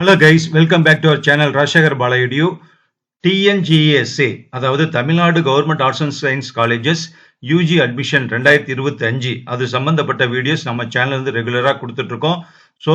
Hello guys welcome back to our channel Rajasekar பாலயுடியூ TNGASA அதாவது Tamil Nadu government arts and science colleges UG admission ரெண்டாயிரத்தி இருபத்தி அஞ்சு. அது சம்பந்தப்பட்ட வீடியோஸ் நம்ம சேனல் வந்து ரெகுலராக கொடுத்துட்ருக்கோம். ஸோ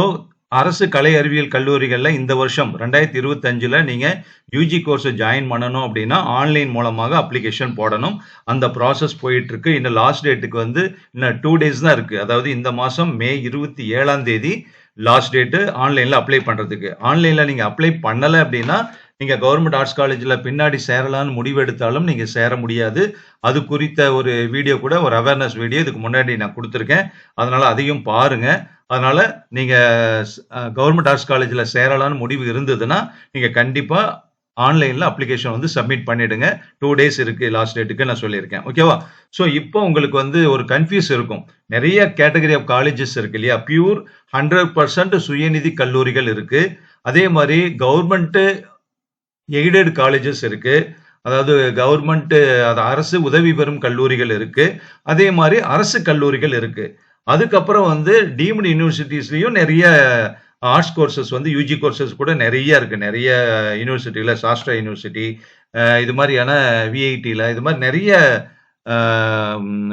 அரசு கலை அறிவியல் கல்லூரிகளில் இந்த வருஷம் ரெண்டாயிரத்தி இருபத்தஞ்சில் நீங்கள் யூஜி கோர்ஸை ஜாயின் பண்ணணும் அப்படின்னா ஆன்லைன் மூலமாக அப்ளிகேஷன் போடணும். அந்த ப்ராசஸ் போயிட்டுருக்கு இன்னும் லாஸ்ட் டேட்டுக்கு வந்து இன்னும் டூ டேஸ் தான் இருக்குது அதாவது இந்த மாதம் மே இருபத்தி ஏழாம் தேதி. லாஸ்ட் டேட்டு ஆன்லைனில் அப்ளை பண்ணுறதுக்கு ஆன்லைனில் நீங்கள் அப்ளை பண்ணலை அப்படின்னா நீங்கள் கவர்மெண்ட் ஆர்ட்ஸ் காலேஜில் பின்னாடி சேரலாம்னு முடிவெடுத்தாலும் நீங்கள் சேர முடியாது. அது குறித்த ஒரு வீடியோ கூட ஒரு அவேர்னஸ் வீடியோ இதுக்கு முன்னாடி நான் கொடுத்துருக்கேன். அதனால் அதையும் பாருங்கள் அதனால் நீங்கள் கவர்மெண்ட் ஆர்ட்ஸ் காலேஜில் சேரலாம்னு முடிவு இருந்ததுன்னா நீங்கள் கண்டிப்பாக ஆன்லைனில் அப்ளிகேஷன் வந்து சப்மிட் பண்ணிடுங்க. டூ டேஸ் இருக்குது லாஸ்ட் டேட்டுக்கு நான் சொல்லியிருக்கேன். ஓகேவா ஸோ இப்போ உங்களுக்கு வந்து ஒரு கன்ஃபியூஸ் இருக்கும். நிறைய கேட்டகரி ஆஃப் காலேஜஸ் இருக்கு இல்லையா? பியூர் ஹண்ட்ரட் பர்சன்ட் சுயநிதி கல்லூரிகள் இருக்குது அதே மாதிரி கவர்மெண்ட்டு எய்டட் காலேஜஸ் இருக்குது அதாவது கவர்மெண்ட்டு அது அரசு உதவி பெறும் கல்லூரிகள் இருக்குது அதே மாதிரி அரசு கல்லூரிகள் இருக்குது அதுக்கப்புறம் வந்து டீம்டு யூனிவர்சிட்டிஸ்லேயும் நிறைய ஆர்ட்ஸ் கோர்சஸ் வந்து யூஜி கோர்சஸ் கூட நிறைய இருக்குது நிறைய யூனிவர்சிட்டியில் சாஸ்ட்ரா யூனிவர்சிட்டி இது மாதிரியான விஐடியில் இது மாதிரி நிறைய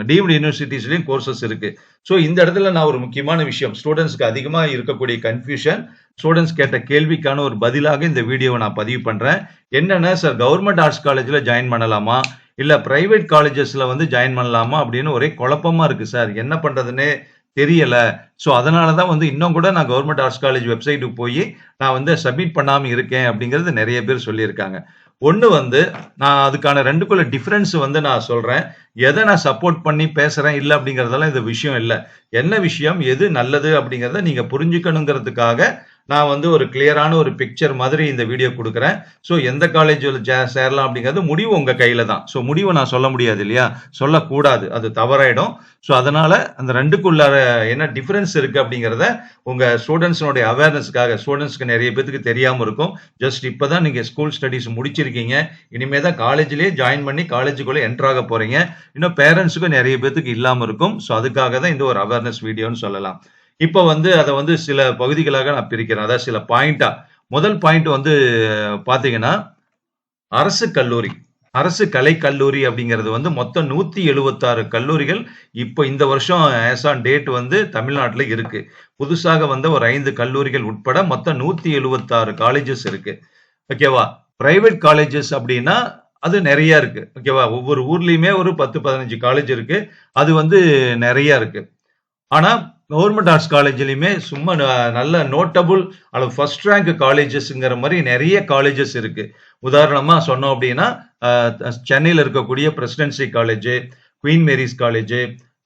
டீம்டு யூனிவர்சிட்டிஸ்லேயும் கோர்சஸ் இருக்குது ஸோ இந்த இடத்துல நான் ஒரு முக்கியமான விஷயம். ஸ்டூடெண்ட்ஸ்க்கு அதிகமாக இருக்கக்கூடிய கன்ஃபியூஷன் ஸ்டூடெண்ட்ஸ் கேட்ட கேள்விக்கான ஒரு பதிலாக இந்த வீடியோவை நான் பதிவு பண்ணுறேன் என்னென்னா சார் கவர்மெண்ட் ஆர்ட்ஸ் காலேஜில் ஜாயின் பண்ணலாமா? இல்லை ப்ரைவேட் காலேஜஸில் வந்து ஜாயின் பண்ணலாமா? அப்படின்னு ஒரே குழப்பமாக இருக்குது சார் என்ன பண்ணுறதுன்னு தெரியல. ஸோ அதனால தான் வந்து இன்னும் கூட நான் கவர்மெண்ட் ஆர்ட்ஸ் காலேஜ் வெப்சைட்டுக்கு போய் நான் வந்து சப்மிட் பண்ணாமல் இருக்கேன் அப்படிங்கிறது நிறைய பேர் சொல்லியிருக்காங்க. ஒன்று வந்து நான் அதுக்கான ரெண்டுக்குள்ள டிஃப்ரென்ஸ் வந்து நான் சொல்கிறேன் எதை நான் சப்போர்ட் பண்ணி பேசுகிறேன் இல்லை அப்படிங்கிறதெல்லாம் இது விஷயம் இல்லை. என்ன விஷயம் எது நல்லது அப்படிங்கிறத நீங்கள் புரிஞ்சுக்கணுங்கிறதுக்காக நான் வந்து ஒரு கிளியரான ஒரு பிக்சர் மாதிரி இந்த வீடியோ கொடுக்குறேன். ஸோ எந்த காலேஜில் சேரலாம் அப்படிங்கிறது முடிவு உங்கள் கையில் தான். ஸோ முடிவை நான் சொல்ல முடியாது இல்லையா? சொல்லக்கூடாது. அது தவறாயிடும். ஸோ அதனால் அந்த ரெண்டுக்குள்ள என்ன டிஃப்ரென்ஸ் இருக்குது அப்படிங்கிறத உங்கள் ஸ்டூடெண்ட்ஸினுடைய அவேர்னஸ்க்காக ஸ்டூடெண்ட்ஸ்க்கு நிறைய பேத்துக்கு தெரியாமல் இருக்கும். ஜஸ்ட் இப்போ தான் நீங்கள் ஸ்கூல் ஸ்டடீஸ் முடிச்சிருக்கீங்க. இனிமேல் தான் காலேஜ்லேயே ஜாயின் பண்ணி காலேஜுக்குள்ளே என்ட்ரு ஆக போகிறீங்க இன்னும் பேரண்ட்ஸுக்கும் நிறைய பேத்துக்கு இல்லாமல் இருக்கும். ஸோ அதுக்காக தான் இந்த ஒரு அவேர்னஸ் வீடியோன்னு சொல்லலாம். இப்போ வந்து அதை வந்து சில பகுதிகளாக நான் பிரிக்கிறேன். அதாவது சில பாயிண்டா முதல் பாயிண்ட் வந்து பாத்தீங்கன்னா அரசு கல்லூரி. அரசு கலை கல்லூரி அப்படிங்கிறது வந்து மொத்தம் நூத்தி எழுபத்தாறு கல்லூரிகள் இப்போ இந்த வருஷம் ஆஸ் ஆன் டேட் வந்து தமிழ்நாட்டில் இருக்கு. புதுசாக வந்த ஒரு ஐந்து கல்லூரிகள் உட்பட மொத்தம் நூத்தி எழுபத்தாறு காலேஜஸ் இருக்கு ஓகேவா பிரைவேட் காலேஜஸ் அப்படின்னா அது நிறைய இருக்கு. ஓகேவா ஒவ்வொரு ஊர்லயுமே ஒரு பத்து பதினஞ்சு காலேஜ் இருக்கு. அது வந்து நிறைய இருக்கு. ஆனால் கவர்மெண்ட் ஆர்ட்ஸ் காலேஜ்லையுமே சும்மா நல்ல நோட்டபுள் அல்லது ஃபர்ஸ்ட் ரேங்க் காலேஜஸ்ங்கிற மாதிரி நிறைய காலேஜஸ் இருக்கு. உதாரணமாக சொன்னோம் அப்படின்னா சென்னையில் இருக்கக்கூடிய presidency college queen Mary's college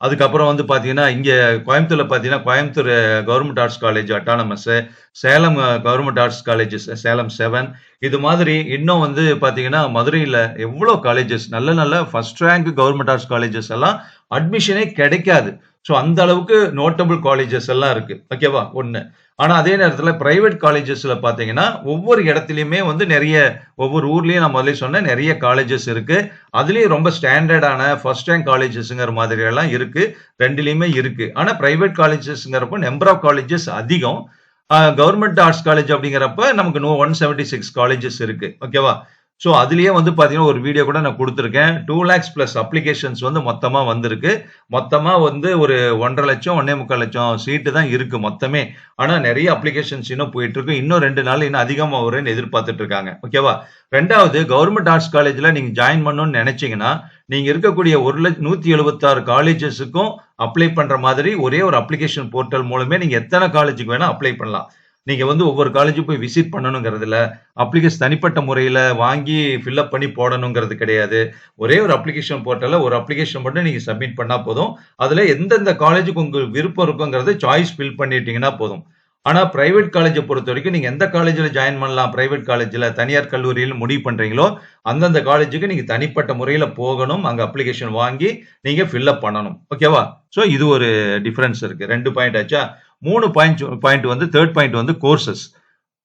அதுக்கப்புறம் வந்து பார்த்தீங்கன்னா இங்கே கோயம்புத்தூர்ல பார்த்தீங்கன்னா Coimbatore government arts college autonomous Salem government arts colleges Salem seven இது மாதிரி இன்னும் வந்து பார்த்தீங்கன்னா மதுரையில் எவ்வளோ காலேஜஸ் நல்ல நல்ல first rank government arts colleges எல்லாம் அட்மிஷனே கிடைக்காது. ஸோ அந்த அளவுக்கு நோட்டபிள் காலேஜஸ் எல்லாம் இருக்கு. ஓகேவா ஒன்று ஆனால் அதே நேரத்தில் பிரைவேட் காலேஜஸில் பார்த்தீங்கன்னா ஒவ்வொரு இடத்துலையுமே வந்து நிறைய ஒவ்வொரு ஊர்லேயும் நான் முதல்ல சொன்னேன் நிறைய காலேஜஸ் இருக்கு. அதுலேயும் ரொம்ப ஸ்டாண்டர்டான ஃபர்ஸ்ட் ரேங்க் காலேஜஸ்ங்கிற மாதிரியெல்லாம் இருக்குது இருக்கு. ரெண்டுலேயுமே இருக்கு. ஆனால் பிரைவேட் காலேஜஸ்ங்கிறப்போ நம்பர் ஆஃப் காலேஜஸ் அதிகம். கவர்மெண்ட் ஆர்ட்ஸ் காலேஜ் அப்படிங்கிறப்ப நமக்கு no one seventy six colleges இருக்கு ஓகேவா ஸோ அதுலேயே வந்து பார்த்தீங்கன்னா ஒரு வீடியோ கூட நான் கொடுத்துருக்கேன். டூ லேக்ஸ் ப்ளஸ் அப்ளிகேஷன்ஸ் வந்து மொத்தமாக வந்திருக்கு. மொத்தமாக வந்து ஒரு ஒன்றரை லட்சம் ஒன்னே முக்கால் லட்சம் சீட்டு தான் இருக்குது மொத்தமே. ஆனால் நிறைய அப்ளிகேஷன்ஸ் இன்னும் போயிட்டு இருக்கு. இன்னும் ரெண்டு நாள் இன்னும் அதிகமாக வரும்னு எதிர்பார்த்துட்டு இருக்காங்க. ஓகேவா ரெண்டாவது கவர்மெண்ட் ஆர்ட்ஸ் காலேஜில் நீங்கள் ஜாயின் பண்ணணும்னு நினைச்சீங்கன்னா நீங்கள் இருக்கக்கூடிய ஒரு லட்ச நூற்றி எழுபத்தாறு காலேஜஸுக்கும் அப்ளை பண்ணுற மாதிரி ஒரே ஒரு அப்ளிகேஷன் போர்ட்டல் மூலமே நீங்கள் எத்தனை காலேஜுக்கு வேணால் அப்ளை பண்ணலாம். நீங்க வந்து ஒவ்வொரு காலேஜும் போய் விசிட் பண்ணணுங்கிறதுல அப்ளிகேஷன் தனிப்பட்ட முறையில வாங்கி ஃபில்அப் பண்ணி போடணுங்கிறது கிடையாது. ஒரே ஒரு அப்ளிகேஷன் போர்ட்டல ஒரு அப்ளிகேஷன் மட்டும் நீங்க சப்மிட் பண்ணா போதும். அதுல எந்தெந்த காலேஜுக்கு உங்களுக்கு விருப்பம் இருக்குங்கிறத சாய்ஸ் ஃபில் பண்ணிட்டீங்கன்னா போதும். ஆனால் பிரைவேட் காலேஜை பொறுத்த வரைக்கும் நீங்கள் எந்த காலேஜில் ஜாயின் பண்ணலாம்? பிரைவேட் காலேஜில் தனியார் கல்லூரியில் முடிவு பண்ணுறீங்களோ அந்தந்த காலேஜுக்கு நீங்கள் தனிப்பட்ட முறையில் போகணும் அங்கே அப்ளிகேஷன் வாங்கி நீங்கள் ஃபில்அப் பண்ணணும். ஓகேவா ஸோ இது ஒரு டிஃப்ரென்ஸ் இருக்குது ரெண்டு பாயிண்ட் ஆச்சா? மூணு பாயிண்ட் பாயிண்ட் வந்து தேர்ட் பாயிண்ட் வந்து கோர்சஸ்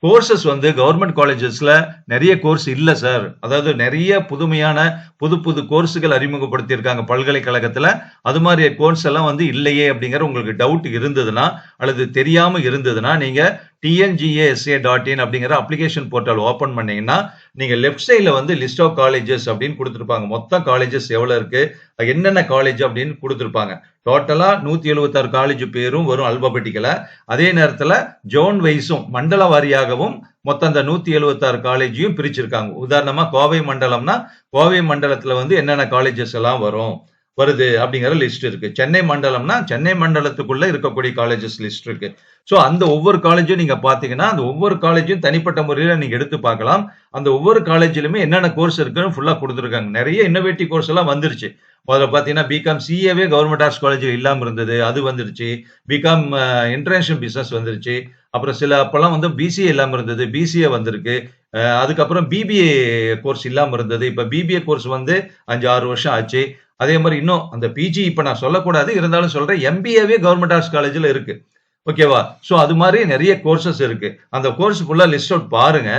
கோர்சஸ் வந்து கவர்மெண்ட் காலேஜஸ்ல நிறைய கோர்ஸ் இல்லை சார் அதாவது நிறைய புதுமையான புது புது கோர்ஸுகள் அறிமுகப்படுத்தியிருக்காங்க பல்கலைக்கழகத்துல. அது மாதிரி கோர்ஸ் எல்லாம் வந்து இல்லையே அப்படிங்கிற உங்களுக்கு டவுட் இருந்ததுன்னா அல்லது தெரியாம இருந்ததுன்னா நீங்க டிஎன்ஜிஏஎஸ்ஏ டாட் இன் அப்படிங்கிற அப்ளிகேஷன் போர்ட்டல் ஓப்பன் பண்ணீங்கன்னா நீங்க லெஃப்ட் சைடில் வந்து லிஸ்ட் ஆஃப் காலேஜஸ் அப்படின்னு கொடுத்துருப்பாங்க. மொத்த காலேஜஸ் எவ்வளோ இருக்கு? அது என்னென்ன காலேஜ் அப்படின்னு கொடுத்துருப்பாங்க. டோட்டலாக நூற்றி எழுபத்தாறு காலேஜ் பேரும் வரும் அல்பபெட்டிக்கல அதே நேரத்தில் ஜோன் வைஸும் மண்டல வாரியாகவும் மொத்தம் அந்த நூற்றி எழுபத்தாறு காலேஜையும் பிரிச்சிருக்காங்க. உதாரணமாக கோவை மண்டலம்னா கோவை மண்டலத்தில் வந்து என்னென்ன காலேஜஸ் எல்லாம் வரும்? வருது அப்படிங்கிற லிஸ்ட் இருக்கு. சென்னை மண்டலம்னா சென்னை மண்டலத்துக்குள்ள இருக்கக்கூடிய காலேஜஸ் லிஸ்ட் இருக்கு. ஸோ அந்த ஒவ்வொரு காலேஜும் நீங்க பாத்தீங்கன்னா அந்த ஒவ்வொரு காலேஜும் தனிப்பட்ட முறையில நீங்க எடுத்து பார்க்கலாம். அந்த ஒவ்வொரு காலேஜிலுமே என்னென்ன கோர்ஸ் இருக்குன்னு ஃபுல்லா கொடுத்துருக்காங்க. நிறைய இன்னோவேட்டிவ் கோர்ஸ் எல்லாம் வந்துருச்சு. முதல்ல பாத்தீங்கன்னா பிகாம் சிஏவே கவர்மெண்ட் ஆர்ட்ஸ் காலேஜில் இல்லாம இருந்தது அது வந்துருச்சு. பிகாம் இன்டர்நேஷனல் பிசினஸ் வந்துருச்சு. அப்புறம் சில அப்பெல்லாம் வந்து பிசிஏ இல்லாம இருந்தது பிசிஏ வந்திருக்கு. அதுக்கப்புறம் பிபிஏ கோர்ஸ் இல்லாம இருந்தது. இப்ப பிபிஏ கோர்ஸ் வந்து அஞ்சு ஆறு வருஷம் ஆச்சு. அதே மாதிரி இன்னும் அந்த பிஜி இப்ப நான் சொல்லக்கூடாது இருந்தாலும் சொல்றேன் எம்பிஏவே கவர்மெண்ட் ஆர்ட்ஸ் காலேஜில் இருக்கு. ஓகேவா ஸோ அது மாதிரி நிறைய கோர்சஸ் இருக்கு. அந்த கோர்ஸ் ஃபுல்லாக லிஸ்ட் அவுட் பாருங்க.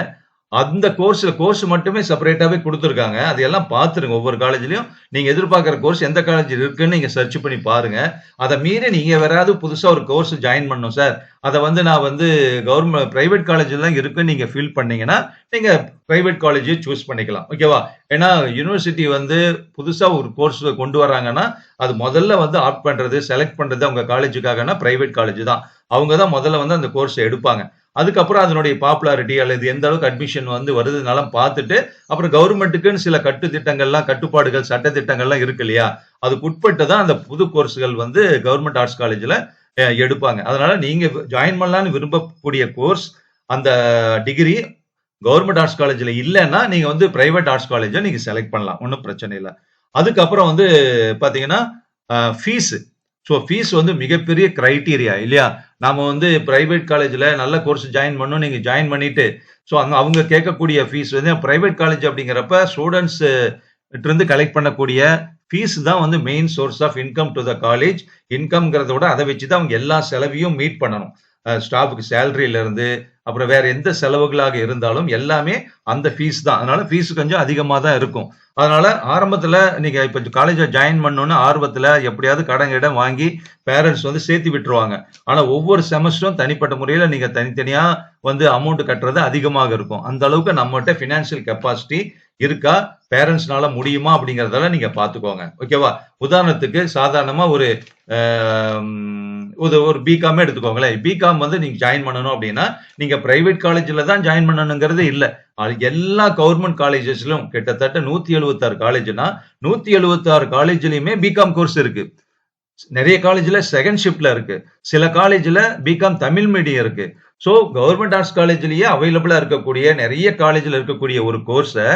அந்த கோர்ஸ்ல கோர்ஸ் மட்டுமே செப்பரேட்டாவே கொடுத்துருக்காங்க. அதையெல்லாம் பார்த்துருங்க ஒவ்வொரு காலேஜ்லயும் நீங்க எதிர்பார்க்குற கோர்ஸ் எந்த காலேஜ் இருக்குன்னு நீங்க சர்ச் பண்ணி பாருங்க. அதை மீறி நீங்க வேறாவது புதுசா ஒரு கோர்ஸ் ஜாயின் பண்ணணும் சார் அதை வந்து நான் வந்து கவர்மெண்ட் பிரைவேட் காலேஜில் தான் இருக்குன்னு நீங்க ஃபீல் பண்ணீங்கன்னா நீங்க பிரைவேட் காலேஜே சூஸ் பண்ணிக்கலாம். ஓகேவா ஏன்னா யூனிவர்சிட்டி வந்து புதுசா ஒரு கோர்ஸ் கொண்டு வராங்கன்னா அது முதல்ல வந்து ஆப்ட் பண்றது செலக்ட் பண்றது அவங்க காலேஜுக்காகனா பிரைவேட் காலேஜ் தான். அவங்க தான் முதல்ல வந்து அந்த கோர்ஸ் எடுப்பாங்க. அதுக்கப்புறம் அதனுடைய பாப்புலாரிட்டி அல்லது எந்த அளவுக்கு அட்மிஷன் வந்து வருதுனாலும் பார்த்துட்டு அப்புறம் கவர்மெண்ட்டுக்குன்னு சில கட்டு திட்டங்கள்லாம் கட்டுப்பாடுகள் சட்ட திட்டங்கள்லாம் இருக்கு இல்லையா? அதுக்கு உட்பட்டு தான் அந்த புது கோர்ஸ்கள் வந்து கவர்மெண்ட் ஆர்ட்ஸ் காலேஜில் எடுப்பாங்க. அதனால நீங்க ஜாயின் பண்ணலான்னு விரும்பக்கூடிய கோர்ஸ் அந்த டிகிரி கவர்மெண்ட் ஆர்ட்ஸ் காலேஜில் இல்லைன்னா நீங்க வந்து பிரைவேட் ஆர்ட்ஸ் காலேஜை நீங்க செலக்ட் பண்ணலாம். ஒன்றும் பிரச்சனை இல்லை. அதுக்கப்புறம் வந்து பார்த்தீங்கன்னா ஃபீஸு ஸோ ஃபீஸ் வந்து மிகப்பெரிய கிரைட்டீரியா இல்லையா? நாம வந்து பிரைவேட் காலேஜில் நல்ல கோர்ஸ் ஜாயின் பண்ணோம் நீங்கள் ஜாயின் பண்ணிட்டு ஸோ அங்கே அவங்க கேட்கக்கூடிய ஃபீஸ் வந்து பிரைவேட் காலேஜ் அப்படிங்கிறப்ப ஸ்டூடெண்ட்ஸ் இருந்து கலெக்ட் பண்ணக்கூடிய ஃபீஸ் தான் வந்து main source of income to the college இன்கம்ங்கிறத விட அதை வச்சு தான் அவங்க எல்லா செலவையும் மீட் பண்ணணும். ஸ்டாஃபுக்கு சேலரியிலேருந்து அப்புறம் வேற எந்த செலவுகளாக இருந்தாலும் எல்லாமே அந்த ஃபீஸ் தான். அதனால ஃபீஸ் கொஞ்சம் அதிகமாக தான் இருக்கும். அதனால ஆரம்பத்தில் நீங்க இப்போ காலேஜை ஜாயின் பண்ணணும்னு ஆர்வத்தில் எப்படியாவது கடன் இடம் வாங்கி பேரண்ட்ஸ் வந்து சேர்த்து விட்டுருவாங்க. ஆனால் ஒவ்வொரு செமஸ்டரும் தனிப்பட்ட முறையில் நீங்கள் தனித்தனியாக வந்து அமௌண்ட் கட்டுறது அதிகமாக இருக்கும். அந்த அளவுக்கு நம்மகிட்ட ஃபினான்ஷியல் கெப்பாசிட்டி இருக்கா? பேரண்ட்ஸ்னால முடியுமா அப்படிங்கறதெல்லாம் நீங்க பாத்துக்கோங்க ஓகேவா? உதாரணத்துக்கு சாதாரணமா ஒரு ஒரு ஒரு பிகாமே எடுத்துக்கோங்களேன். பிகாம் வந்து நீங்க ஜாயின் பண்ணணும் அப்படின்னா நீங்க பிரைவேட் காலேஜ்ல தான் ஜாயின் பண்ணணுங்கிறது இல்ல. எல்லா கவர்மெண்ட் காலேஜஸ்லும் கிட்டத்தட்ட நூத்தி எழுபத்தி ஆறு காலேஜ்னா நூத்தி எழுபத்தி ஆறு காலேஜ்லயுமே பிகாம் கோர்ஸ் இருக்கு. நிறைய காலேஜ்ல செகண்ட் ஷிப்ட்ல இருக்கு. சில காலேஜ்ல பிகாம் தமிழ் மீடியம் இருக்கு. ஸோ கவர்மெண்ட் ஆர்ட்ஸ் காலேஜ்லயே அவைலபிளா இருக்கக்கூடிய நிறைய காலேஜில் இருக்கக்கூடிய ஒரு கோர்ஸை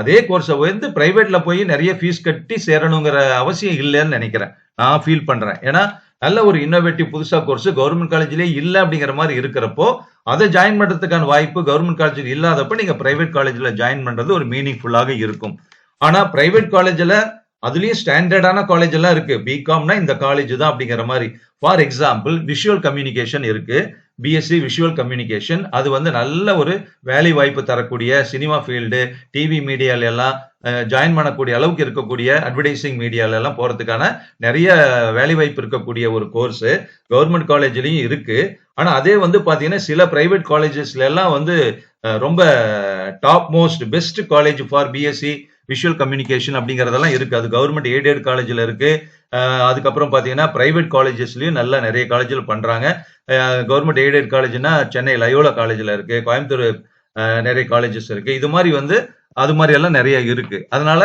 அதே கோர்ஸை வந்து பிரைவேட்ல போய் நிறைய ஃபீஸ் கட்டி சேரணுங்கிற அவசியம் இல்லைன்னு நினைக்கிறேன். நான் ஃபீல் பண்றேன். ஏன்னா நல்ல ஒரு இன்னோவேட்டிவ் புதுசா கோர்ஸ் கவர்மெண்ட் காலேஜ்லயே இல்லை அப்படிங்கிற மாதிரி இருக்கிறப்போ அதை ஜாயின் பண்றதுக்கான வாய்ப்பு கவர்மெண்ட் காலேஜில் இல்லாதப்ப நீங்க பிரைவேட் காலேஜ்ல ஜாயின் பண்றது ஒரு மீனிங்ஃபுல்லாக இருக்கும். ஆனா பிரைவேட் காலேஜ்ல அதுலயும் ஸ்டாண்டர்டான காலேஜ் எல்லாம் இருக்கு. பிகாம்னா இந்த காலேஜ் தான் அப்படிங்கிற மாதிரி. ஃபார் எக்ஸாம்பிள் விஷுவல் கம்யூனிகேஷன் இருக்கு. பிஎஸ்சி விஷுவல் கம்யூனிகேஷன் அது வந்து நல்ல ஒரு வேலை வாய்ப்பு தரக்கூடிய சினிமா ஃபீல்டு டிவி மீடியால எல்லாம் ஜாயின் பண்ணக்கூடிய அளவுக்கு இருக்கக்கூடிய அட்வர்டைசிங் மீடியால எல்லாம் போறதுக்கான நிறைய வேலை வாய்ப்பு இருக்கக்கூடிய ஒரு கோர்ஸ் கவர்மெண்ட் காலேஜ்லயும் இருக்கு. ஆனா அதே வந்து பாத்தீங்கன்னா சில பிரைவேட் காலேஜஸ்ல எல்லாம் வந்து ரொம்ப top most best college for BSc visual communication அப்படிங்கறதெல்லாம் இருக்கு. அது கவர்மெண்ட் எய்டட் காலேஜ்ல இருக்கு. அதுக்கப்புறம் பாத்தீங்கன்னா பிரைவேட் காலேஜஸ்லயும் நல்லா நிறைய காலேஜில் பண்றாங்க. கவர்மெண்ட் எய்டட் காலேஜ்னா சென்னை லயோலா காலேஜ்ல இருக்கு. கோயம்புத்தூர் நிறைய காலேஜஸ் இருக்கு. இது மாதிரி வந்து அது மாதிரி எல்லாம் நிறைய இருக்கு. அதனால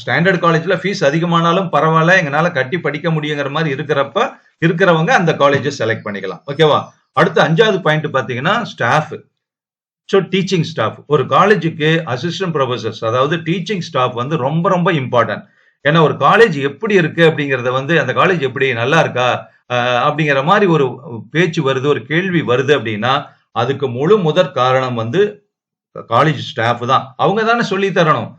ஸ்டாண்டர்ட் காலேஜ்ல ஃபீஸ் அதிகமானாலும் பரவாயில்ல. எங்களால கட்டி படிக்க முடியுங்கிற மாதிரி இருக்கிறப்ப இருக்கிறவங்க அந்த காலேஜை செலக்ட் பண்ணிக்கலாம். ஓகேவா அடுத்து அஞ்சாவது பாயிண்ட் பாத்தீங்கன்னா ஸ்டாஃப் ஸோ டீச்சிங் ஸ்டாஃப் ஒரு காலேஜுக்கு அசிஸ்டன்ட் ப்ரொஃபசர்ஸ் அதாவது டீச்சிங் ஸ்டாஃப் வந்து ரொம்ப ரொம்ப இம்பார்ட்டன்ட் ஏன்னா ஒரு காலேஜ் எப்படி இருக்கு அப்படிங்கிறத வந்து அந்த காலேஜ் எப்படி நல்லா இருக்கா அப்படிங்கிற மாதிரி ஒரு பேச்சு வருது ஒரு கேள்வி வருது அப்படின்னா அதுக்கு முழு முதற் காரணம் வந்து காலேஜ் ஸ்டாஃப் தான். அவங்க தானே சொல்லி தரணும்.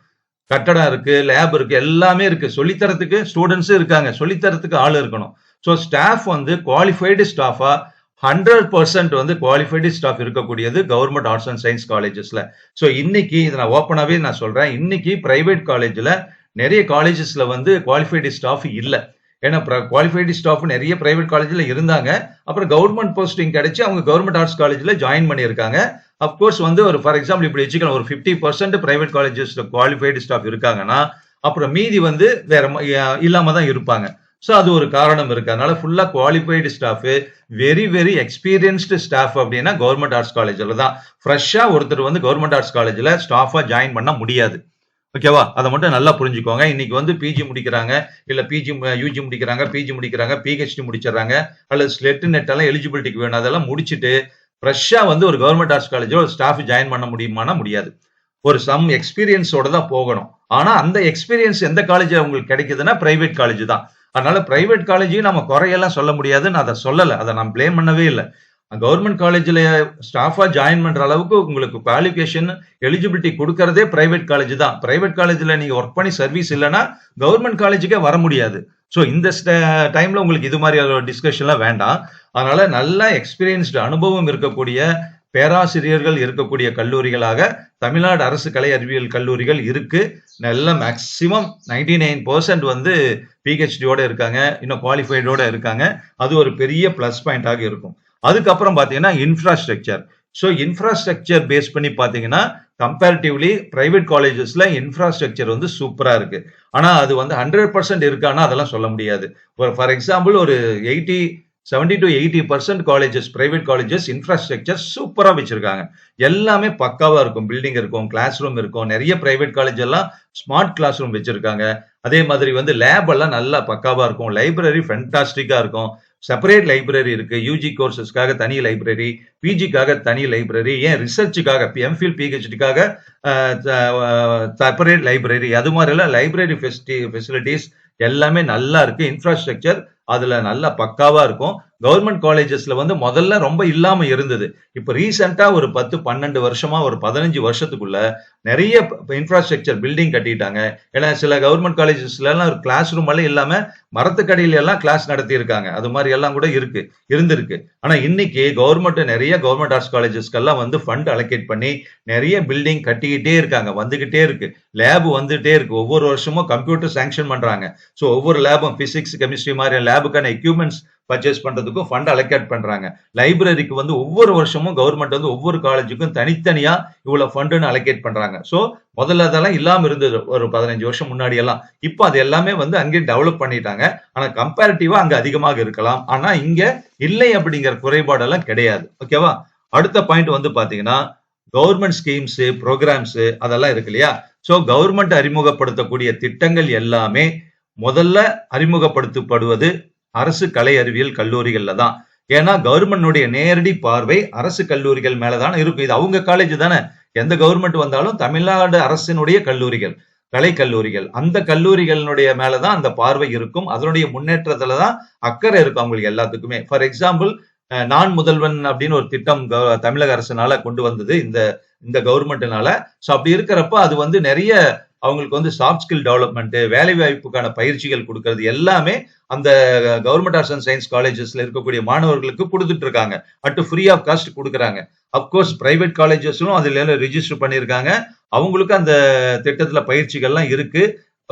கட்டடம் இருக்கு லேப் இருக்கு எல்லாமே இருக்கு. சொல்லித்தரத்துக்கு ஸ்டூடெண்ட்ஸும் இருக்காங்க. சொல்லித்தரத்துக்கு ஆள் இருக்கணும். ஸோ ஸ்டாஃப் வந்து குவாலிஃபைடு ஸ்டாஃபா 100% வந்து குவாலிஃபைடு ஸ்டாஃப் இருக்கக்கூடியது கவர்மெண்ட் ஆர்ட்ஸ் அண்ட் சயின்ஸ் காலேஜஸ்ல. ஸோ இன்னைக்கு இதை நான் ஓப்பனாகவே நான் சொல்றேன். இன்னைக்கு பிரைவேட் காலேஜில் நிறைய காலேஜஸ்ல வந்து குவாலிஃபைடு ஸ்டாஃப் இல்லை ஏன்னா குவாலிஃபைடு ஸ்டாஃப் நிறைய பிரைவேட் காலேஜில் இருந்தாங்க. அப்புறம் கவர்மெண்ட் போஸ்டிங் கிடைச்சி அவங்க கவர்மெண்ட் ஆர்ட்ஸ் காலேஜில் ஜாயின் பண்ணியிருக்காங்க. அப்கோர்ஸ் வந்து ஒரு ஃபார் எக்ஸாம்பிள் இப்படி வச்சுக்கலாம். ஒரு 50% பிரைவேட் காலேஜஸ்ல குவாலிஃபைடு ஸ்டாஃப் இருக்காங்கன்னா, அப்புறம் மீதி வந்து வேற இல்லாம தான் இருப்பாங்க. ஸோ அது ஒரு காரணம் இருக்கு. அதனால ஃபுல்லாக qualified staff very very experienced staff அப்படின்னா கவர்மெண்ட் ஆர்ட்ஸ் காலேஜில் தான். ஃப்ரெஷ்ஷாக ஒருத்தர் வந்து கவர்மெண்ட் ஆர்ட்ஸ் காலேஜில் ஸ்டாஃபாக ஜாயின் பண்ண முடியாது. ஓகேவா? அதை மட்டும் நல்லா புரிஞ்சுக்கோங்க. இன்னைக்கு வந்து பிஜி முடிக்கிறாங்க, இல்ல பிஜி யூஜி முடிக்கிறாங்க, பிஜி முடிக்கிறாங்க, பிஹெச்டி முடிச்சிடறாங்க அல்லது ஸ்லெட், நெட் எல்லாம் எலிஜிபிலிட்டிக்கு வேணும். அதெல்லாம் முடிச்சுட்டு ஃப்ரெஷ்ஷா வந்து ஒரு கவர்மெண்ட் ஆர்ட்ஸ் காலேஜில் ஒரு ஸ்டாஃப் ஜாயின் பண்ண முடியுமானா முடியாது. ஒரு சம் எக்ஸ்பீரியன்ஸோட தான் போகணும். ஆனா அந்த எக்ஸ்பீரியன்ஸ் எந்த காலேஜில் உங்களுக்கு கிடைக்குதுன்னா பிரைவேட் காலேஜ் தான். அதனால பிரைவேட் காலேஜையும் நம்ம குறையெல்லாம் சொல்ல முடியாது. நான் சொல்லலை அதை நான் பிளேம் பண்ணவே இல்லை கவர்மெண்ட் காலேஜில் ஸ்டாஃபாக ஜாயின் பண்ணுற அளவுக்கு உங்களுக்கு குவாலிஃபிகேஷன், எலிஜிபிலிட்டி கொடுக்கறதே பிரைவேட் காலேஜ் தான். பிரைவேட் காலேஜில் நீங்கள் ஒர்க் பண்ணி சர்வீஸ் இல்லைன்னா கவர்மெண்ட் காலேஜுக்கே வர முடியாது. ஸோ இந்த டைமில் உங்களுக்கு இது மாதிரி டிஸ்கஷன்லாம் வேண்டாம். அதனால நல்லா எக்ஸ்பீரியன்ஸ்டு அனுபவம் இருக்கக்கூடிய பேராசிரியர்கள் இருக்கக்கூடிய கல்லூரிகளாக தமிழ்நாடு அரசு கலை அறிவியல் கல்லூரிகள் இருக்கு. நல்ல மேக்ஸிமம் 99% வந்து பிஹெச்டியோட இருக்காங்க. இன்னும் குவாலிஃபைடோட இருக்காங்க. அது ஒரு பெரிய பிளஸ் பாயிண்டாக இருக்கும். அதுக்கப்புறம் பார்த்தீங்கன்னா, இன்ஃப்ராஸ்ட்ரக்சர். ஸோ இன்ஃப்ராஸ்ட்ரக்சர் பேஸ் பண்ணி பார்த்தீங்கன்னா, கம்பேரிட்டிவ்லி பிரைவேட் காலேஜஸ்ல இன்ஃப்ராஸ்ட்ரக்சர் வந்து சூப்பராக இருக்கு. ஆனால் அது வந்து 100% இருக்கான்னா அதெல்லாம் சொல்ல முடியாது. ஃபார் எக்ஸாம்பிள் ஒரு eighty 80 70-80% colleges private colleges infrastructure சூப்பராக வச்சிருக்காங்க. எல்லாமே பக்காவாக இருக்கும். பில்டிங் இருக்கும், கிளாஸ் ரூம் இருக்கும். நிறைய பிரைவேட் காலேஜ் எல்லாம் ஸ்மார்ட் கிளாஸ் ரூம் வச்சிருக்காங்க. அதே மாதிரி வந்து லேப் எல்லாம் நல்லா பக்காவாக இருக்கும். லைப்ரரி ஃபென்டாஸ்டிக்காக இருக்கும். செப்பரேட் லைப்ரரி இருக்கு. யூஜி கோர்ஸஸ்க்காக தனி லைப்ரரி, பிஜிக்காக தனி லைப்ரரி, ஏன் ரிசர்ச்சுக்காக எம்ஃபில், பிஹெச்டிக்காக செப்பரேட் லைப்ரரி அது மாதிரிலாம் லைப்ரரி ஃபெசிலிட்டிஸ் எல்லாமே நல்லா இருக்கு. இன்ஃப்ராஸ்ட்ரக்சர் அதுல நல்லா பக்காவா இருக்கும். கவர்மெண்ட் காலேஜஸ்ல வந்து முதல்ல ரொம்ப இல்லாம இருந்தது. இப்ப ரீசெண்டா ஒரு 10, 12 வருஷமா ஒரு 15 வருஷத்துக்குள்ள நிறைய இன்ஃப்ராஸ்ட்ரக்சர் பில்டிங் கட்டிட்டாங்க. ஏன்னா சில கவர்மெண்ட் காலேஜஸ்லலாம் ஒரு கிளாஸ் ரூம் எல்லாம் இல்லாம மரத்துக்கடியில எல்லாம் கிளாஸ் நடத்தியிருக்காங்க. அது மாதிரி எல்லாம் கூட இருக்கு. இருந்திருக்கு. ஆனா இன்னைக்கு கவர்மெண்ட் நிறைய கவர்மெண்ட் ஆர்ட்ஸ் காலேஜஸ்க்கெல்லாம் வந்து ஃபண்ட் அலோகேட் பண்ணி நிறைய பில்டிங் கட்டிக்கிட்டே இருக்காங்க. வந்துகிட்டே இருக்கு. லேப் வந்துட்டே இருக்கு. ஒவ்வொரு வருஷமும் கம்ப்யூட்டர் சாங்ஷன் பண்றாங்க. ஸோ ஒவ்வொரு லேபும் பிசிக்ஸ், கெமிஸ்ட்ரி மாதிரி லேப் லேபுக்கான எக்யூப்மெண்ட்ஸ் பர்ச்சேஸ் பண்றதுக்கும் ஃபண்ட் அலோகேட் பண்றாங்க. லைப்ரரிக்கு வந்து ஒவ்வொரு வருஷமும் கவர்மெண்ட் வந்து ஒவ்வொரு காலேஜுக்கும் தனித்தனியா இவ்வளவு ஃபண்டுன்னு அலோகேட் பண்றாங்க. ஸோ முதல்ல அதெல்லாம் இல்லாம இருந்தது. ஒரு 15 வருஷம் முன்னாடி எல்லாம். இப்போ அது எல்லாமே வந்து அங்கேயே டெவலப் பண்ணிட்டாங்க. ஆனா கம்பேரிட்டிவா அங்க அதிகமாக இருக்கலாம். ஆனா இங்க இல்லை அப்படிங்கிற குறைபாடெல்லாம் கிடையாது. ஓகேவா? அடுத்த பாயிண்ட் வந்து பாத்தீங்கன்னா கவர்மெண்ட் ஸ்கீம்ஸ், ப்ரோக்ராம்ஸ் அதெல்லாம் இருக்கு இல்லையா? ஸோ கவர்மெண்ட் அறிமுகப்படுத்தக்கூடிய திட்டங்கள் எல்லாமே முதல்ல அறிமுகப்படுத்தப்படுவது அரசு கலை அறிவியல் கல்லூரிகள்ல தான். ஏன்னா கவர்மெண்ட்டுடைய நேரடி பார்வை அரசு கல்லூரிகள் மேலதான இருக்கும். இது அவங்க காலேஜ் தானே எந்த கவர்மெண்ட் வந்தாலும் தமிழ்நாடு அரசினுடைய கல்லூரிகள், கலை கல்லூரிகள். அந்த கல்லூரிகளினுடைய மேலதான் அந்த பார்வை இருக்கும். அதனுடைய முன்னேற்றத்துல தான் அக்கறை இருக்கும் அவங்களுக்கு எல்லாத்துக்குமே. ஃபார் எக்ஸாம்பிள் நான் முதல்வன் அப்படின்னு ஒரு திட்டம் தமிழக அரசுனால கொண்டு வந்தது இந்த இந்த கவர்மெண்ட்னால. ஸோ அப்படி இருக்கிறப்ப அது வந்து நிறைய அவங்களுக்கு வந்து சாஃப்ட் ஸ்கில் டெவெலப்மெண்ட்டு வேலை வாய்ப்புக்கான பயிற்சிகள் கொடுக்கறது எல்லாமே அந்த கவர்மெண்ட் ஆர்ட்ஸ் அண்ட் சயின்ஸ் காலேஜஸ்ல இருக்கக்கூடிய மாணவர்களுக்கு கொடுத்துட்டு இருக்காங்க. அட் ஃப்ரீ ஆஃப் காஸ்ட் கொடுக்குறாங்க அப்கோர்ஸ் பிரைவேட் காலேஜஸும் அதுல ரிஜிஸ்டர் பண்ணியிருக்காங்க. அவங்களுக்கும் அந்த திட்டத்துல பயிற்சிகள்லாம் இருக்கு.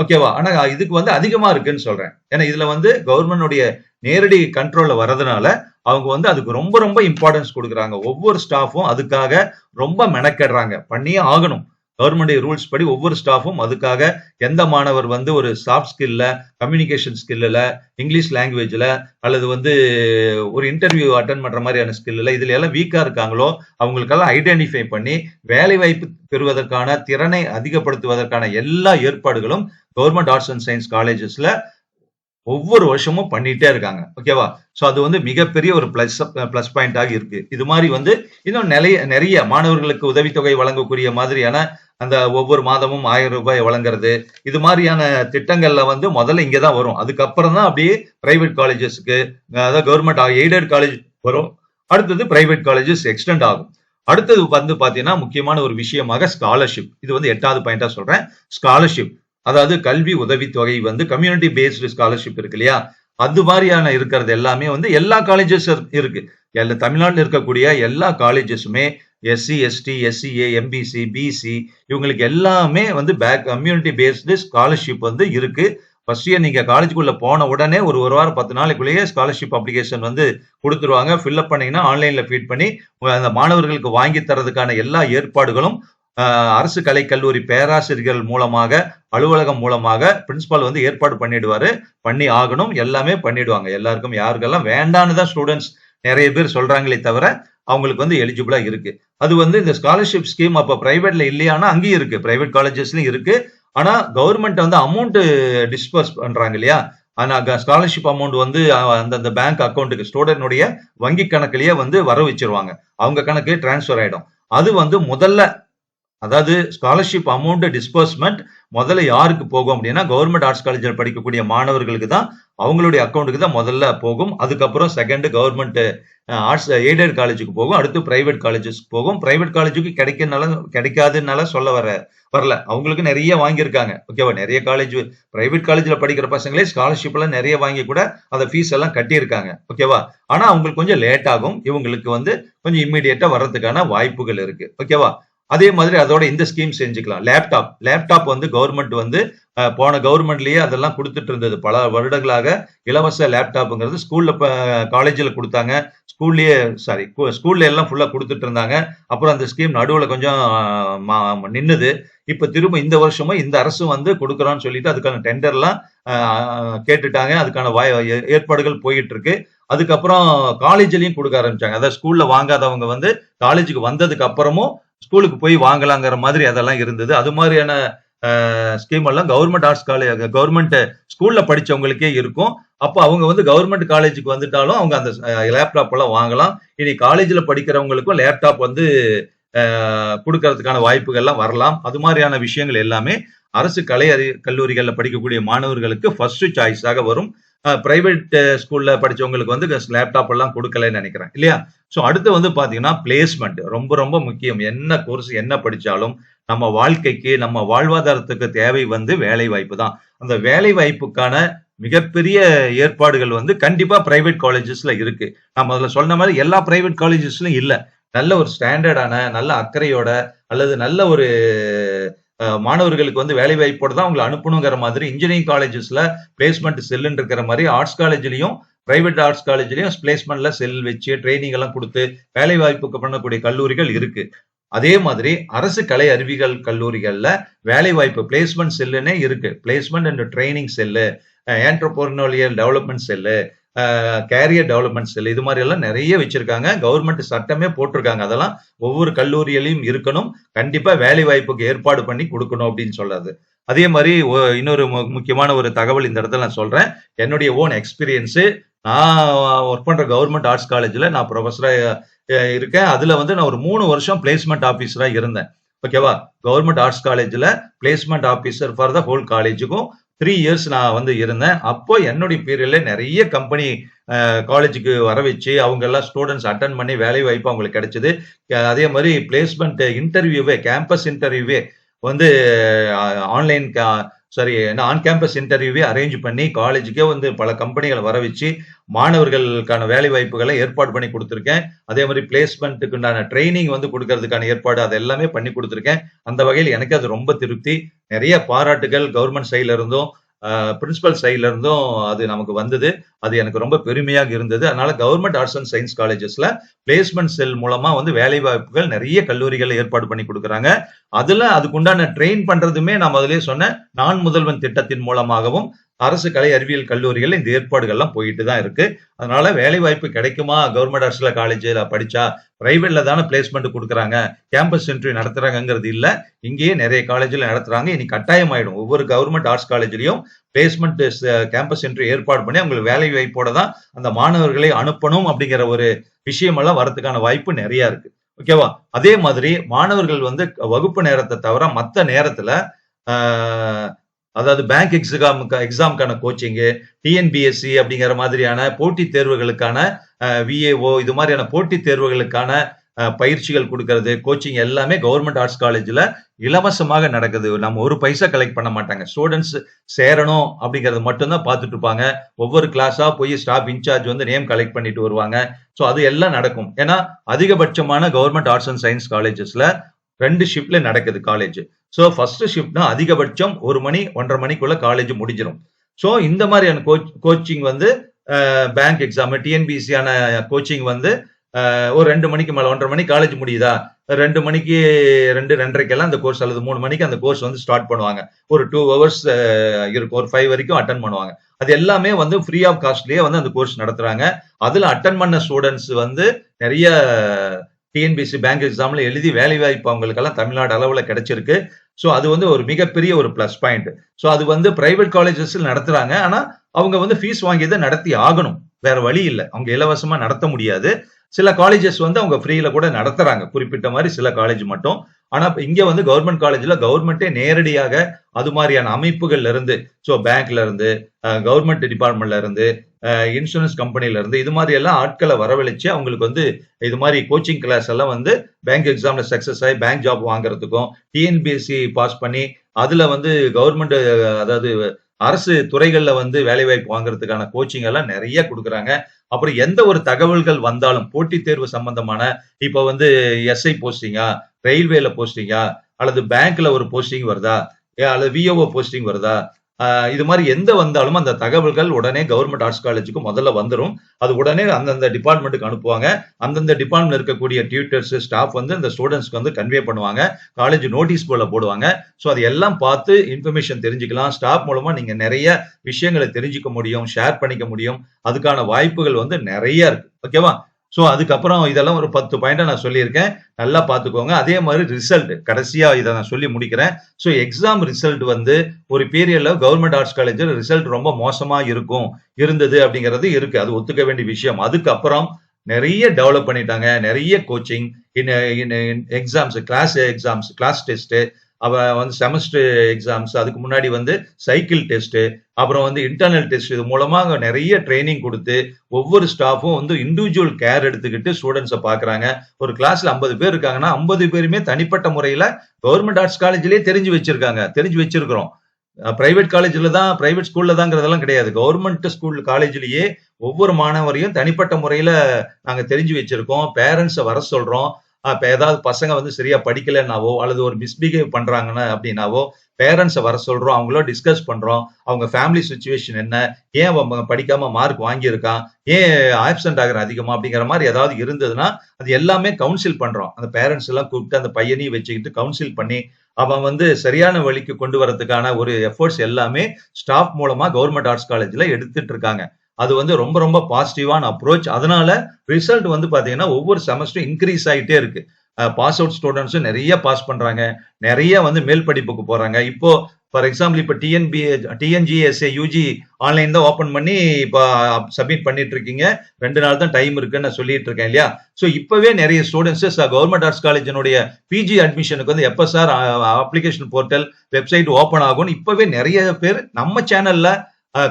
ஓகேவா? ஆனா இதுக்கு வந்து அதிகமா இருக்குன்னு சொல்றேன். ஏன்னா இதுல வந்து கவர்மெண்ட்டுடைய நேரடி கண்ட்ரோல்ல வர்றதுனால, அவங்க வந்து அதுக்கு ரொம்ப ரொம்ப இம்பார்ட்டன்ஸ் கொடுக்குறாங்க ஒவ்வொரு ஸ்டாஃபும் அதுக்காக ரொம்ப மெனக்கெடுறாங்க. பண்ணியே ஆகணும். கவர்மெண்ட் ரூல்ஸ் படி ஒவ்வொரு ஸ்டாஃபும் அதுக்காக எந்த மாணவர் வந்து ஒரு சாஃப்ட் ஸ்கில்ல, கம்யூனிகேஷன் ஸ்கில்லில் இங்கிலீஷ் லாங்குவேஜ்ல அல்லது வந்து ஒரு இன்டர்வியூ அட்டன் பண்ற மாதிரியான ஸ்கில்லில் இதுல எல்லாம் வீக்கா இருக்காங்களோ, அவங்களுக்கெல்லாம் ஐடென்டிஃபை பண்ணி வேலைவாய்ப்பு பெறுவதற்கான திறனை அதிகப்படுத்துவதற்கான எல்லா ஏற்பாடுகளும் கவர்மெண்ட் ஆர்ட்ஸ் அண்ட் சயின்ஸ் காலேஜஸ்ல ஒவ்வொரு வருஷமும் பண்ணிட்டே இருக்காங்க. ஓகேவா? ஸோ அது வந்து மிகப்பெரிய ஒரு பிளஸ் பிளஸ் பாயிண்டாக இருக்கு. இது மாதிரி வந்து இன்னும் நிறைய நிறைய மாணவர்களுக்கு உதவித்தொகை வழங்கக்கூடிய மாதிரியான அந்த ஒவ்வொரு மாதமும் ஆயிரம் ரூபாய் வழங்குறது. இது மாதிரியான திட்டங்கள்ல வந்து முதல்ல இங்கே தான் வரும். அதுக்கப்புறம் தான் அப்படியே பிரைவேட் காலேஜஸ்க்கு அதாவது கவர்மெண்ட் எய்டட் காலேஜ் வரும். அடுத்தது பிரைவேட் காலேஜஸ் எக்ஸ்டெண்ட் ஆகும். அடுத்தது வந்து பார்த்தீங்கன்னா, முக்கியமான ஒரு விஷயமாக ஸ்காலர்ஷிப். இது வந்து எட்டாவது பாயிண்டா சொல்றேன். ஸ்காலர்ஷிப். அதாவது கல்வி உதவித்தொகை வந்து கம்யூனிட்டி பேஸ்டு ஸ்காலர்ஷிப் இருக்கு இல்லையா? அது மாதிரியான இருக்கிறது எல்லாமே வந்து எல்லா காலேஜஸ் இருக்கு. எல்லா தமிழ்நாட்டில் இருக்கக்கூடிய எல்லா காலேஜஸுமே SC ST SCA MBC BC இவங்களுக்கு எல்லாமே வந்து பேக் கம்யூனிட்டி பேஸ்டு ஸ்காலர்ஷிப் வந்து இருக்கு ஃபர்ஸ்ட் இயர் நீங்கள் காலேஜுக்குள்ளே போன உடனே ஒரு ஒரு வாரம் பத்து நாளைக்குள்ளேயே ஸ்காலர்ஷிப் அப்ளிகேஷன் வந்து கொடுத்துருவாங்க ஃபில்அப் பண்ணீங்கன்னா ஆன்லைனில் ஃபீட் பண்ணி அந்த மாணவர்களுக்கு வாங்கி தரதுக்கான எல்லா ஏற்பாடுகளும் அரசு கலை கல்லூரி பேராசிரியர்கள் மூலமாக அலுவலகம் மூலமாக பிரின்சிபால் வந்து ஏற்பாடு பண்ணிடுவாரு. பண்ணி ஆகணும். எல்லாமே பண்ணிடுவாங்க. எல்லாருக்கும் யாருக்கெல்லாம் வேண்டான்னு தான் ஸ்டூடெண்ட்ஸ் நிறைய பேர் சொல்றாங்களே தவிர அவங்களுக்கு வந்து எலிஜிபிளா இருக்கு. அது வந்து இந்த ஸ்காலர்ஷிப் ஸ்கீம் அப்ப பிரைவேட்ல இல்லையானா அங்கேயும் இருக்கு. பிரைவேட் காலேஜஸ்லயும் இருக்கு. ஆனா கவர்மெண்ட் வந்து அமௌண்ட் டிஸ்பர்ஸ் பண்றாங்க இல்லையா? ஆனா ஸ்காலர்ஷிப் அமௌண்ட் வந்து அந்தந்த பேங்க் அக்கௌண்ட்டுக்கு ஸ்டூடெண்ட்டுடைய வங்கி கணக்குலயே வந்து வர வச்சிருவாங்க. அவங்க கணக்கு டிரான்ஸ்ஃபர் ஆயிடும். அது வந்து முதல்ல அதாவது ஸ்காலர்ஷிப் அமௌண்ட் டிஸ்பர்ஸ்மெண்ட் முதல்ல யாருக்கு போகும் அப்படின்னா கவர்மெண்ட் ஆர்ட்ஸ் காலேஜில் படிக்கக்கூடிய மாணவர்களுக்கு தான் அவங்களுடைய அக்கௌண்ட்டுக்கு தான் முதல்ல போகும். அதுக்கப்புறம் செகண்ட் கவர்மெண்ட் ஆர்ட்ஸ் எய்டட் காலேஜுக்கு போகும். அடுத்து பிரைவேட் காலேஜஸ்க்கு போகும். பிரைவேட் காலேஜுக்கு கிடைக்கனால கிடைக்காதுனால சொல்ல வர வரல. அவங்களுக்கு நிறைய வாங்கியிருக்காங்க. ஓகேவா நிறைய காலேஜ் பிரைவேட் காலேஜில் படிக்கிற பசங்களே ஸ்காலர்ஷிப்லாம் நிறைய வாங்கி கூட அதை ஃபீஸ் எல்லாம் கட்டியிருக்காங்க. ஓகேவா ஆனால் அவங்களுக்கு கொஞ்சம் லேட் ஆகும். இவங்களுக்கு வந்து கொஞ்சம் இம்மிடியேட்டாக வர்றதுக்கான வாய்ப்புகள் இருக்கு. ஓகேவா அதே மாதிரி அதோட இந்த ஸ்கீம் செஞ்சுக்கலாம். லேப்டாப் லேப்டாப் வந்து கவர்மெண்ட் வந்து போன கவர்மெண்ட்லயே அதெல்லாம் கொடுத்துட்டு இருந்தது. பல வருடங்களாக இலவச லேப்டாப்புங்கிறது ஸ்கூல்ல காலேஜில் கொடுத்தாங்க. ஸ்கூல்லயே சாரி ஸ்கூல்ல எல்லாம் ஃபுல்லா கொடுத்துட்டு இருந்தாங்க. அப்புறம் அந்த ஸ்கீம் நடுவில் கொஞ்சம் மா- நின்னுது. இப்ப திரும்ப இந்த வருஷமும் இந்த அரசு வந்து கொடுக்குறோன்னு சொல்லிட்டு அதுக்கான டெண்டர்லாம் கேட்டுட்டாங்க. அதுக்கான வாய் ஏ- ஏற்பாடுகள் போயிட்டு இருக்கு அதுக்கப்புறம் காலேஜ்லயும் கொடுக்க ஆரம்பிச்சாங்க. அதாவது ஸ்கூல்ல வாங்காதவங்க வந்து காலேஜுக்கு வந்ததுக்கு அப்புறமும் ஸ்கூலுக்கு போய் வாங்கலாங்கிற மாதிரி அதெல்லாம் இருந்தது. அது மாதிரியான ஸ்கீம் எல்லாம் கவர்மெண்ட் ஆர்ட்ஸ் காலேஜ் கவர்மெண்ட் ஸ்கூல்ல படிச்சவங்களுக்கே இருக்கும். அப்போ அவங்க வந்து கவர்மெண்ட் காலேஜுக்கு வந்துட்டாலும் அவங்க அந்த லேப்டாப் எல்லாம் வாங்கலாம். இனி காலேஜ்ல படிக்கிறவங்களுக்கும் லேப்டாப் வந்து கொடுக்கறதுக்கான வாய்ப்புகள்லாம் வரலாம். அது மாதிரியான விஷயங்கள் எல்லாமே அரசு கலை அறி கல்லூரிகளில் படிக்கக்கூடிய மாணவர்களுக்கு ஃபர்ஸ்ட் சாய்ஸாக வரும். பிரைவேட் ஸ்கூல்ல படிச்சவங்களுக்கு வந்து லேப்டாப் எல்லாம் கொடுக்கலன்னு நினைக்கிறேன். இல்லையா? ஸோ அடுத்து வந்து பாத்தீங்கன்னா பிளேஸ்மெண்ட் ரொம்ப ரொம்ப முக்கியம். என்ன கோர்ஸ் என்ன படிச்சாலும் நம்ம வாழ்க்கைக்கு நம்ம வாழ்வாதாரத்துக்கு தேவை வந்து வேலை வாய்ப்பு தான். அந்த வேலை வாய்ப்புக்கான மிகப்பெரிய ஏற்பாடுகள் வந்து கண்டிப்பா பிரைவேட் காலேஜஸ்ல இருக்கு. நம்ம அதுல சொன்ன மாதிரி எல்லா பிரைவேட் காலேஜஸ்லயும் இல்லை. நல்ல ஒரு ஸ்டாண்டர்டான நல்ல அக்கறையோட அல்லது நல்ல ஒரு மாணவர்களுக்கு வந்து வேலை வாய்ப்போடு தான் அவங்களை அனுப்பணுங்கிற மாதிரி இன்ஜினியரிங் காலேஜஸ்ல பிளேஸ்மெண்ட் செல்லுன்னு இருக்கிற மாதிரி ஆர்ட்ஸ் காலேஜ்லயும் பிரைவேட் ஆர்ட்ஸ் காலேஜ்லயும் பிளேஸ்மெண்ட்ல செல் வச்சு ட்ரைனிங் எல்லாம் கொடுத்து வேலை வாய்ப்புக்கு பண்ணக்கூடிய கல்லூரிகள் இருக்கு. அதே மாதிரி அரசு கலை அறிவியல் கல்லூரிகள்ல வேலை வாய்ப்பு பிளேஸ்மெண்ட் செல்லுன்னே இருக்கு. Placement and training cell entrepreneurial development cell career development cell இது மாதிரி எல்லாம் நிறைய வச்சிருக்காங்க. கவர்மெண்ட் சட்டமே போட்டிருக்காங்க. அதெல்லாம் ஒவ்வொரு கல்லூரியிலையும் இருக்கணும். கண்டிப்பா வேலை வாய்ப்புக்கு ஏற்பாடு பண்ணி கொடுக்கணும் அப்படின்னு சொல்றது அதே மாதிரி இன்னொரு மு- முக்கியமான ஒரு தகவல் இந்த இடத்துல நான் சொல்றேன். என்னுடைய ஓன் எக்ஸ்பீரியன்ஸு நான் ஒர்க் பண்ற கவர்மெண்ட் ஆர்ட்ஸ் காலேஜ்ல நான் ப்ரொஃபஸரா இருக்கேன். அதுல வந்து நான் ஒரு மூணு வருஷம் பிளேஸ்மெண்ட் ஆஃபீஸராக இருந்தேன். ஓகேவா கவர்மெண்ட் ஆர்ட்ஸ் காலேஜில் placement officer for the whole காலேஜுக்கும் three years நான் வந்து இருந்தேன். அப்போ என்னுடைய பீரியட்ல நிறைய கம்பெனி காலேஜுக்கு வர வச்சு அவங்க எல்லாம் ஸ்டூடெண்ட்ஸ் அட்டன் பண்ணி வேலை வாய்ப்பு அவங்களுக்கு கிடைச்சது. அதே மாதிரி பிளேஸ்மெண்ட் இன்டர்வியூவே கேம்பஸ் இன்டர்வியூவே வந்து ஆன்லைன் சாரி ஆன் கேம்பஸ் இன்டர்வியூவே அரேஞ்ச் பண்ணி காலேஜுக்கே வந்து பல கம்பெனிகளை வர வச்சு மாணவர்களுக்கான வேலை வாய்ப்புகளை ஏற்பாடு பண்ணி கொடுத்துருக்கேன். அதே மாதிரி பிளேஸ்மெண்ட்டுக்கு உண்டான ட்ரைனிங் வந்து கொடுக்கறதுக்கான ஏற்பாடு அது எல்லாமே பண்ணி கொடுத்துருக்கேன். அந்த வகையில் எனக்கு அது ரொம்ப திருப்தி. நிறைய பாராட்டுகள் கவர்மெண்ட் சைட்ல இருந்தும் பிரின்சிபல் சைட்ல இருந்தும் அது நமக்கு வந்தது. அது எனக்கு ரொம்ப பெருமையாக இருந்தது. அதனால கவர்மெண்ட் ஆர்ட்ஸ் அண்ட் சயின்ஸ் காலேஜஸ்ல பிளேஸ்மெண்ட் செல் மூலமா வந்து வேலை வாய்ப்புகள் நிறைய கல்லூரிகள் ஏற்பாடு பண்ணி கொடுக்குறாங்க. அதுல அதுக்குண்டான ட்ரெயின் பண்றதுமே நான் முதலே சொன்ன நான் முதல்வன் திட்டத்தின் மூலமாகவும் அரசு கலை அறிவியல் கல்லூரிகள் இந்த ஏற்பாடுகள்லாம் போயிட்டு தான் இருக்கு. அதனால வேலை வாய்ப்பு கிடைக்குமா கவர்மெண்ட் ஆர்ட்ஸ்ல காலேஜில் படிச்சா பிரைவேட்ல தானே பிளேஸ்மெண்ட் கொடுக்குறாங்க. கேம்பஸ் இன்டர்வியூ நடத்துறாங்கிறது இல்ல. இங்கேயே நிறைய காலேஜில் நடத்துறாங்க. இனி கட்டாயம் ஆயிடும் ஒவ்வொரு கவர்மெண்ட் ஆர்ட்ஸ் காலேஜ்லயும் பிளேஸ்மெண்ட் கேம்பஸ் இன்டர்வியூ ஏற்பாடு பண்ணி அவங்களுக்கு வேலை வாய்ப்போட தான் அந்த மாணவர்களை அனுப்பணும் அப்படிங்கிற ஒரு விஷயம் எல்லாம் வரதுக்கான வாய்ப்பு நிறைய இருக்கு. ஓகேவா அதே மாதிரி மாணவர்கள் வந்து வகுப்பு நேரத்தை தவிர மற்ற நேரத்துல அதாவது பேங்க் எக்ஸாம் எக்ஸாமுக்கான கோச்சிங்கு டிஎன்பிஎஸ்சி அப்படிங்கிற மாதிரியான போட்டித் தேர்வுகளுக்கான விஏஓ இது மாதிரியான போட்டித் தேர்வுகளுக்கான பயிற்சிகள் கொடுக்கறது கோச்சிங் எல்லாமே கவர்மெண்ட் ஆர்ட்ஸ் காலேஜில் இலவசமாக நடக்குது. நம்ம ஒரு பைசா கலெக்ட் பண்ண மாட்டாங்க. ஸ்டூடெண்ட்ஸ் சேரணும் அப்படிங்கறது மட்டும்தான் பார்த்துட்டு இருப்பாங்க. ஒவ்வொரு கிளாஸா போய் ஸ்டாஃப் இன்சார்ஜ் வந்து நேம் கலெக்ட் பண்ணிட்டு வருவாங்க. ஸோ அது எல்லாம் நடக்கும். ஏன்னா அதிகபட்சமான கவர்மெண்ட் ஆர்ட்ஸ் அண்ட் சயின்ஸ் காலேஜஸ்ல ரெண்டு ஷிஃப்ட்ல நடக்குது காலேஜ் ஸோ ஃபர்ஸ்ட் ஷிஃப்ட்னா அதிகபட்சம் ஒரு மணி ஒன்றரை மணிக்குள்ள காலேஜ் முடிஞ்சிடும் ஸோ இந்த மாதிரியான கோச் கோச்சிங் வந்து பேங்க் எக்ஸாம் டிஎன்பிசியான கோச்சிங் வந்து ஒரு ரெண்டு மணிக்கு மேலே ஒன்றரை மணிக்கு காலேஜ் முடியுதா? ரெண்டு மணிக்கு ரெண்டு ரெண்டரைக்கெல்லாம் அந்த கோர்ஸ் அல்லது மூணு மணிக்கு அந்த கோர்ஸ் வந்து ஸ்டார்ட் பண்ணுவாங்க. ஒரு டூ ஹவர்ஸ் இருக்கும். ஒரு ஃபைவ் வரைக்கும் அட்டன் பண்ணுவாங்க. அது எல்லாமே வந்து ஃப்ரீ ஆஃப் காஸ்ட்லயே வந்து அந்த கோர்ஸ் நடத்துறாங்க. அதில் அட்டன் பண்ண ஸ்டூடெண்ட்ஸ் வந்து நிறைய டிஎன்பிசி பேங்க் எக்ஸாம்ல எழுதி வேலை வாய்ப்பு அவங்களுக்கெல்லாம் தமிழ்நாடு அளவில் கிடைச்சிருக்கு. ஸோ அது வந்து ஒரு மிகப்பெரிய ஒரு ப்ளஸ் பாயிண்ட் ஸோ அது வந்து பிரைவேட் காலேஜஸில் நடத்துறாங்க. ஆனால் அவங்க வந்து ஃபீஸ் வாங்கி தான் நடத்தி ஆகணும். வேற வழி இல்லை. அவங்க இலவசமாக நடத்த முடியாது. சில காலேஜஸ் வந்து அவங்க ஃப்ரீல கூட நடத்துறாங்க. குறிப்பிட்ட மாதிரி சில காலேஜ் மட்டும். ஆனா இப்ப இங்க வந்து கவர்மெண்ட் காலேஜ்ல கவர்மெண்ட்டே நேரடியாக அது மாதிரியான அமைப்புகள்ல இருந்து ஸோ பேங்க்ல இருந்து கவர்மெண்ட் டிபார்ட்மெண்ட்ல இருந்து இன்சூரன்ஸ் கம்பெனில இருந்து இது மாதிரி எல்லாம் ஆட்களை வரவழைச்சு அவங்களுக்கு வந்து இது மாதிரி கோச்சிங் கிளாஸ் எல்லாம் வந்து பேங்க் எக்ஸாம்ல சக்சஸ் ஆகி பேங்க் ஜாப் வாங்குறதுக்கும் டிஎன்பிஎஸ்சி பாஸ் பண்ணி அதுல வந்து கவர்மெண்ட் அதாவது அரசு துறைகள்ல வந்து வேலைவாய்ப்பு வாங்குறதுக்கான கோச்சிங் எல்லாம் நிறைய கொடுக்குறாங்க. அப்புறம் எந்த ஒரு தகவல்கள் வந்தாலும் போட்டித் தேர்வு சம்பந்தமான இப்ப வந்து எஸ்ஐ போஸ்டிங்கா ரயில்வேல போஸ்டிங்கா அல்லது பேங்க்ல ஒரு போஸ்டிங் வருதா அல்லது விஓஓ போஸ்டிங் வருதா இது மாதிரி எந்த வந்தாலும் அந்த தகவல்கள் உடனே கவர்மெண்ட் ஆர்ட்ஸ் காலேஜுக்கு முதல்ல வந்துடும் அது உடனே அந்தந்த டிபார்ட்மெண்ட்டுக்கு அனுப்புவாங்க. அந்தந்த டிபார்ட்மெண்ட் இருக்கக்கூடிய டியூட்டர்ஸ் ஸ்டாஃப் வந்து அந்த ஸ்டூடெண்ட்ஸ்க்கு வந்து கன்வே பண்ணுவாங்க. காலேஜ் நோட்டீஸ் போர்டில் போடுவாங்க. ஸோ அது எல்லாம் பார்த்து இன்ஃபர்மேஷன் தெரிஞ்சுக்கலாம். ஸ்டாஃப் மூலமா நீங்க நிறைய விஷயங்களை தெரிஞ்சுக்க முடியும் ஷேர் பண்ணிக்க முடியும். அதுக்கான வாய்ப்புகள் வந்து நிறைய இருக்கு. ஓகேவா ஸோ அதுக்கப்புறம் இதெல்லாம் ஒரு பத்து பாயிண்டா நான் சொல்லியிருக்கேன். நல்லா பார்த்துக்கோங்க. அதே மாதிரி ரிசல்ட் கடைசியா இதை நான் சொல்லி முடிக்கிறேன். ஸோ எக்ஸாம் ரிசல்ட் வந்து ஒரு பீரியட்ல கவர்மெண்ட் ஆர்ட்ஸ் காலேஜில் ரிசல்ட் ரொம்ப மோசமா இருக்கும் இருந்தது அப்படிங்கிறது இருக்கு. அது ஒத்துக்க வேண்டிய விஷயம். அதுக்கப்புறம் நிறைய டெவலப் பண்ணிட்டாங்க. நிறைய coaching in exams class exams class test அவள் வந்து செமஸ்டர் எக்ஸாம்ஸ் அதுக்கு முன்னாடி வந்து சைக்கிள் டெஸ்ட்டு அப்புறம் வந்து இன்டர்னல் டெஸ்ட் இது மூலமாக நிறைய ட்ரைனிங் கொடுத்து ஒவ்வொரு ஸ்டாஃபும் வந்து இண்டிவிஜுவல் கேர் எடுத்துக்கிட்டு ஸ்டூடெண்ட்ஸை பார்க்குறாங்க ஒரு கிளாஸில் ஐம்பது பேர் இருக்காங்கன்னா ஐம்பது பேருமே தனிப்பட்ட முறையில் கவர்மெண்ட் ஆர்ட்ஸ் காலேஜ்லேயே தெரிஞ்சு வச்சிருக்காங்க. தெரிஞ்சு வச்சிருக்கிறோம். பிரைவேட் காலேஜில் தான் பிரைவேட் ஸ்கூலில் தாங்கிறதெல்லாம் கிடையாது. கவர்மெண்ட் ஸ்கூல் காலேஜ்லேயே ஒவ்வொரு மாணவரையும் தனிப்பட்ட முறையில் நாங்கள் தெரிஞ்சு வச்சிருக்கோம். பேரண்ட்ஸை வர சொல்கிறோம் இப்ப ஏதாவது பசங்க வந்து சரியா படிக்கலைன்னாவோ அல்லது ஒரு மிஸ்பிஹேவ் பண்றாங்கன்னா அப்படின்னாவோ பேரண்ட்ஸை வர சொல்றோம் அவங்களோ டிஸ்கஸ் பண்றோம் அவங்க ஃபேமிலி சுச்சுவேஷன் என்ன ஏன் அவன் படிக்காம மார்க் வாங்கியிருக்கான் ஏன் ஆப்சென்ட் ஆகிற அதிகமா அப்படிங்கிற மாதிரி ஏதாவது இருந்ததுன்னா அது எல்லாமே கவுன்சில் பண்றோம். அந்த பேரண்ட்ஸ் எல்லாம் கூப்பிட்டு அந்த பையனையும் வச்சுக்கிட்டு கவுன்சில் பண்ணி அவன் வந்து சரியான வழிக்கு கொண்டு வரதுக்கான ஒரு எஃபர்ட்ஸ் எல்லாமே ஸ்டாஃப் மூலமா கவர்மெண்ட் ஆர்ட்ஸ் காலேஜ்ல எடுத்துட்டு இருக்காங்க. அது வந்து ரொம்ப ரொம்ப பாசிட்டிவான அப்ரோச் அதனால ரிசல்ட் வந்து பாத்தீங்கன்னா ஒவ்வொரு செமஸ்டரும் இன்க்ரீஸ் ஆகிட்டே இருக்கு. பாஸ் அவுட் ஸ்டூடெண்ட்ஸும் நிறைய பாஸ் பண்றாங்க. நிறைய வந்து மேல் படிப்புக்கு போறாங்க. இப்போ ஃபார் எக்ஸாம்பிள் இப்போ டிஎன்பி டிஎன்ஜிஎஸ்ஏ யூஜி ஆன்லைன் தான் ஓப்பன் பண்ணி இப்போ சப்மிட் பண்ணிட்டு இருக்கீங்க ரெண்டு நாள் தான் டைம் இருக்குன்னு நான் சொல்லிட்டு இருக்கேன் இல்லையா? ஸோ இப்பவே நிறைய ஸ்டூடெண்ட்ஸ் கவர்மெண்ட் ஆர்ட்ஸ் காலேஜினுடைய பிஜி அட்மிஷனுக்கு வந்து எப்போ sir application portal website open ஆகும்னு இப்பவே நிறைய பேர் நம்ம சேனல்ல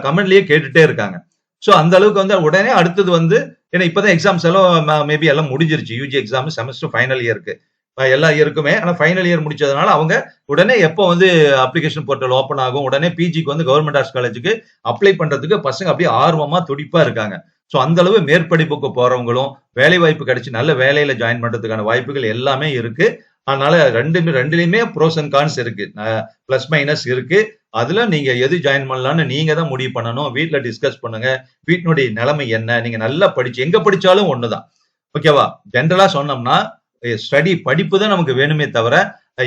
கமெண்ட்லயே கேட்டுட்டே இருக்காங்க. ஸோ அந்த அளவுக்கு வந்து உடனே அடுத்தது வந்து ஏன்னா இப்போதான் எக்ஸாம்ஸ் எல்லாம் மேபி எல்லாம் முடிஞ்சிருச்சு. யூஜி எக்ஸாம் செமஸ்டர் ஃபைனல் இயருக்கு எல்லா இயருக்குமே ஆனால் ஃபைனல் இயர் முடிச்சதுனால அவங்க உடனே எப்போ வந்து அப்ளிகேஷன் போர்ட்டல் ஓப்பன் ஆகும் உடனே பிஜிக்கு வந்து கவர்மெண்ட் ஆர்ட்ஸ் காலேஜுக்கு அப்ளை பண்றதுக்கு பசங்க அப்படியே ஆர்வமா துடிப்பா இருக்காங்க. ஸோ அந்த அளவு மேற்படிப்புக்கு போறவங்களும் வேலை வாய்ப்பு கிடைச்சி நல்ல வேலையில ஜாயின் பண்றதுக்கான வாய்ப்புகள் எல்லாமே இருக்கு. அதனால ரெண்டு ரெண்டுலயுமே ப்ரோஸ் அண்ட் கான்ஸ் இருக்கு. பிளஸ் மைனஸ் இருக்கு. அதுல நீங்க எது ஜாயின் பண்ணலாம்னு நீங்க தான் முடிவு பண்ணணும். வீட்டுல டிஸ்கஸ் பண்ணுங்க. வீட்டினுடைய நிலைமை என்ன? நீங்க நல்லா படிச்சு எங்க படிச்சாலும் ஒண்ணுதான். ஓகேவா ஜென்ரலா சொன்னோம்னா ஸ்டடி படிப்பு தான் நமக்கு வேணுமே தவிர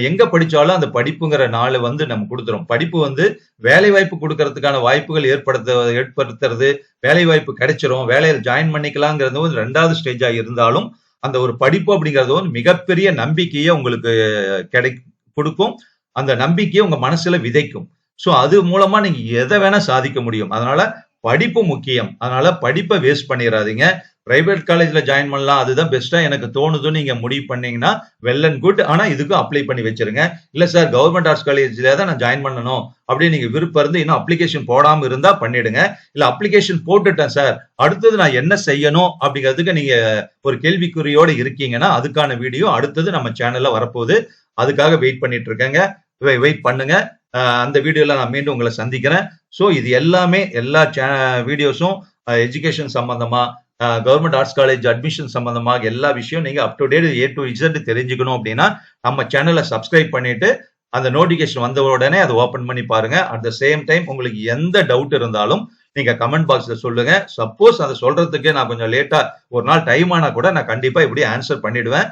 எங்க படிச்சாலும் அந்த படிப்புங்கிற நாள் வந்து நம்ம கொடுத்துரும் படிப்பு வந்து வேலை வாய்ப்பு கொடுக்கறதுக்கான வாய்ப்புகள் ஏற்படுத்த ஏற்படுத்துறது வேலை வாய்ப்பு கிடைச்சிரும் வேலையில் ஜாயின் பண்ணிக்கலாங்கிறது வந்து ரெண்டாவது ஸ்டேஜா இருந்தாலும் அந்த ஒரு படிப்பு அப்படிங்கிறது வந்து மிகப்பெரிய நம்பிக்கையை உங்களுக்கு கிடை கொடுக்கும். அந்த நம்பிக்கையை உங்க மனசுல விதைக்கும். ஸோ அது மூலமா நீங்க எதை வேணா சாதிக்க முடியும். அதனால படிப்பு முக்கியம். அதனால படிப்பை வேஸ்ட் பண்ணிடாதீங்க பிரைவேட் காலேஜ்ல ஜாயின் பண்ணலாம். அதுதான் பெஸ்டா எனக்கு தோணுதுன்னு நீங்க முடிவு பண்ணீங்கன்னா வெல் அண்ட் குட் ஆனா இதுக்கும் அப்ளை பண்ணி வச்சிருங்க. இல்ல சார் கவர்மெண்ட் ஆர்ட்ஸ் காலேஜ்ல தான் நான் ஜாயின் பண்ணணும். அப்படின்னு நீங்க விருப்பம் இருந்து இன்னும் அப்ளிகேஷன் போடாம இருந்தா பண்ணிடுங்க. இல்ல அப்ளிகேஷன் போட்டுட்டேன் சார் அடுத்தது நான் என்ன செய்யணும் அப்படிங்கிறதுக்கு நீங்க ஒரு கேள்விக்குறியோட இருக்கீங்கன்னா அதுக்கான வீடியோ அடுத்தது நம்ம சேனல்ல வரப்போகுது. அதுக்காக வெயிட் பண்ணிட்டு இருக்கேங்க. வெயிட் பண்ணுங்க. அந்த வீடியோல நான் மீண்டும் உங்களை சந்திக்கிறேன். ஸோ இது எல்லாமே எல்லா வீடியோஸும் எஜுகேஷன் சம்பந்தமா கவர்மெண்ட் ஆர்ட்ஸ் காலேஜ் அட்மிஷன் சம்பந்தமாக எல்லா விஷயம் நீங்க up to date A to Z தெரிஞ்சுக்கணும் அப்படின்னா நம்ம சேனலை சப்ஸ்கிரைப் பண்ணிட்டு அந்த நோட்டிபிகேஷன் வந்த உடனே அதை ஓப்பன் பண்ணி பாருங்க. அட் த சேம் டைம் உங்களுக்கு எந்த டவுட் இருந்தாலும் நீங்க கமெண்ட் பாக்ஸ்ல சொல்லுங்க. சப்போஸ் அதை சொல்றதுக்கு நான் கொஞ்சம் லேட்டா ஒரு நாள் டைம் ஆனா கூட நான் கண்டிப்பா இப்படி ஆன்சர் பண்ணிடுவேன்.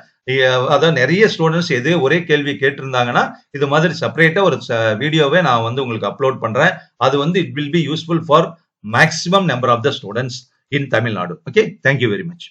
அதான் நிறைய ஸ்டூடெண்ட்ஸ் எது ஒரே கேள்வி கேட்டிருந்தாங்கன்னா இது மாதிரி செப்பரேட்டா ஒரு வீடியோவே நான் வந்து உங்களுக்கு அப்லோட் பண்றேன். அது வந்து it will be useful for maximum number of the students in Tamil Nadu okay thank you very much